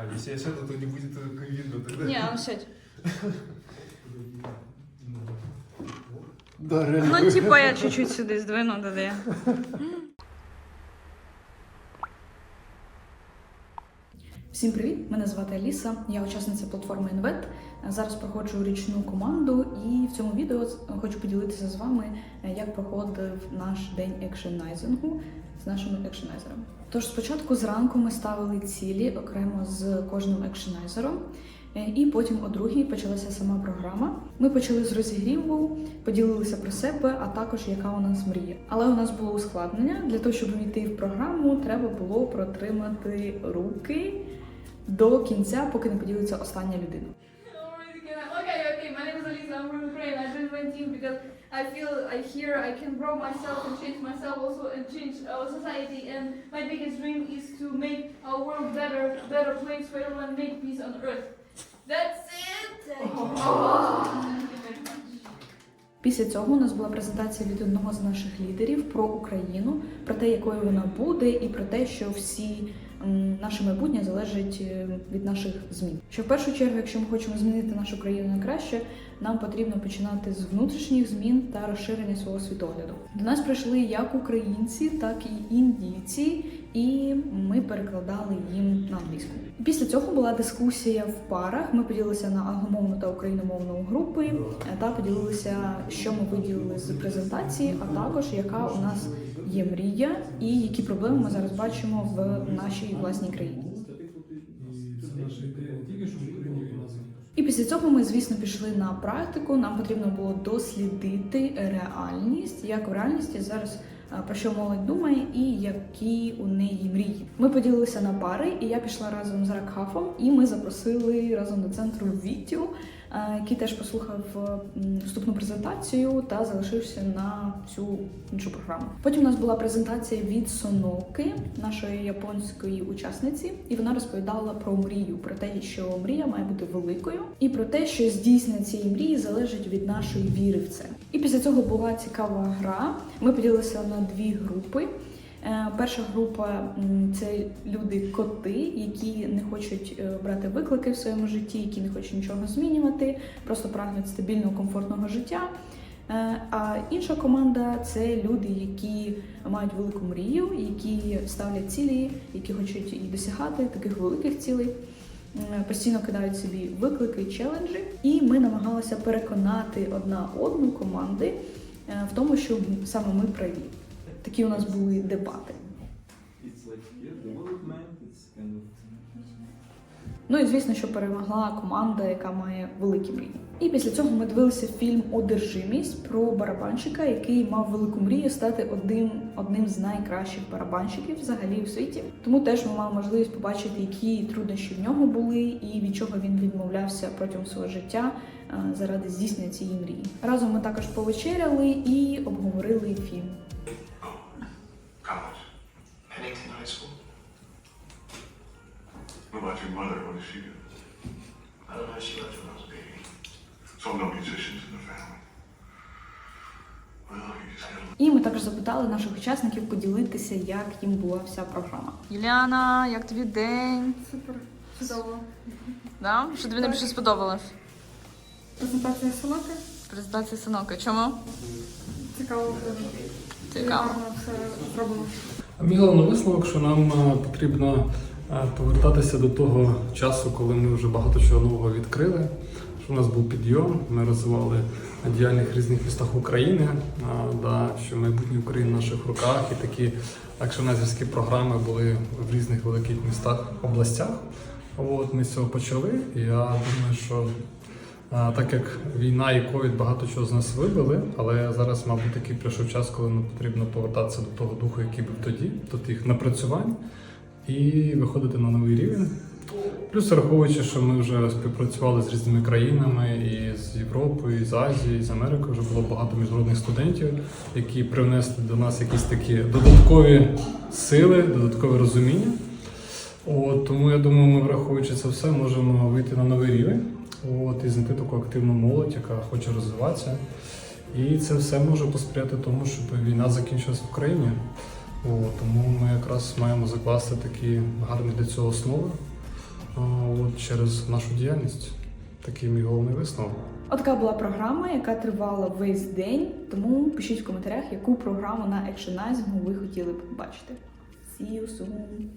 А, если я сяду, то не будет э, видно тогда. Не, а ну сядь. Да, реально. Ну, типа, я чуть-чуть сюди здвину додаю. Всім привіт! Мене звати Аліса, я учасниця платформи Інвет. Зараз проходжу річну команду, і в цьому відео хочу поділитися з вами, е, як проходив наш день екшенайзингу з нашими екшенайзерами. Тож спочатку зранку ми ставили цілі окремо з кожним екшенайзером, е, і потім о другій почалася сама програма. Ми почали з розігріву, поділилися про себе, а також яка у нас мрія. Але у нас було ускладнення для того, щоб увійти в програму, треба було протримати руки до кінця, поки не поділиться остання людина. Team because I feel I here I can grow myself and change myself also and change our society. And my biggest dream is to make our world better, better place for everyone, make peace on earth. That's it. Much. Після цього у нас була презентація від одного з наших лідерів про Україну, про те, якою вона буде, і про те, що всі наше майбутнє залежить е, від наших змін. Що в першу чергу, якщо ми хочемо змінити нашу країну на краще, нам потрібно починати з внутрішніх змін та розширення свого світогляду. До нас прийшли як українці, так і індійці, і ми перекладали їм на англійську. Після цього була дискусія в парах. Ми поділилися на англомовну та україномовну групи е, та поділилися, що ми виділили з презентації, а також яка у нас є мрія і які проблеми ми зараз бачимо в нашій власній країні. І після цього ми, звісно, пішли на практику. Нам потрібно було дослідити реальність, як в реальності зараз про що молодь думає і які у неї мрії. Ми поділилися на пари, і я пішла разом з Ракхафом, і ми запросили разом до центру Вітю, який теж послухав вступну презентацію та залишився на цю іншу програму. Потім у нас була презентація від Соноки, нашої японської учасниці, і вона розповідала про мрію, про те, що мрія має бути великою, і про те, що здійснення цієї мрії залежить від нашої віри в це. І після цього була цікава гра. Ми поділилися на дві групи. Е, Перша група це люди-коти, які не хочуть е, брати виклики в своєму житті, які не хочуть нічого змінювати, просто прагнуть стабільного, комфортного життя. Е, А інша команда це люди, які мають велику мрію, які ставлять цілі, які хочуть її досягати, таких великих цілей. Постійно кидають собі виклики, челенджі, і ми намагалися переконати одна одну команди в тому, що саме ми праві. Такі у нас були дебати. Ну і звісно, що перемогла команда, яка має великі мрії. І після цього ми дивилися фільм Одержимість про барабанщика, який мав велику мрію стати одним, одним з найкращих барабанщиків взагалі у світі. Тому теж ми мали можливість побачити, які труднощі в нього були, і від чого він відмовлявся протягом свого життя е, заради здійснення цієї мрії. Разом ми також повечеряли і обговорили фільм. Mother? What does she do? I don't know. She left when I was a baby. So no musicians in the family. Well, you just gotta І ми також запитали наших учасників поділитися, як їм була вся програма. Юліана, як тобі день? Супер. Чудово. Да? Що тобі найбільше сподобалось? Презентація солоки. Презентація синока. Чому? Цікаво. Цікаво. все зроблено. Мій головний висновок, що нам е, потрібно повертатися до того часу, коли ми вже багато чого нового відкрили. Що у нас був підйом, ми розвивали діяльність в різних містах України, да, що майбутнє України в наших руках, і такі акшонайзерські програми були в різних великих містах, областях. От ми з цього почали. Я думаю, що так як війна і ковід багато чого з нас вибили, але зараз, мабуть, такий прийшов час, коли нам потрібно повертатися до того духу, який був тоді, до тих напрацювань, і виходити на новий рівень. Плюс враховуючи, що ми вже співпрацювали з різними країнами і з Європою, і з Азії, і з Америки, вже було багато міжнародних студентів, які привнесли до нас якісь такі додаткові сили, додаткове розуміння. От, тому я думаю, ми, враховуючи це все, можемо вийти на новий рівень от, і знайти таку активну молодь, яка хоче розвиватися. І це все може посприяти тому, щоб війна закінчилась в Україні. От, тому ми якраз маємо закласти такі гарні для цього основи. от через нашу діяльність. Такий мій головний висновок. Отака була програма, яка тривала весь день. Тому пишіть в коментарях, яку програму на екшенайзингу ви хотіли б побачити. See you soon!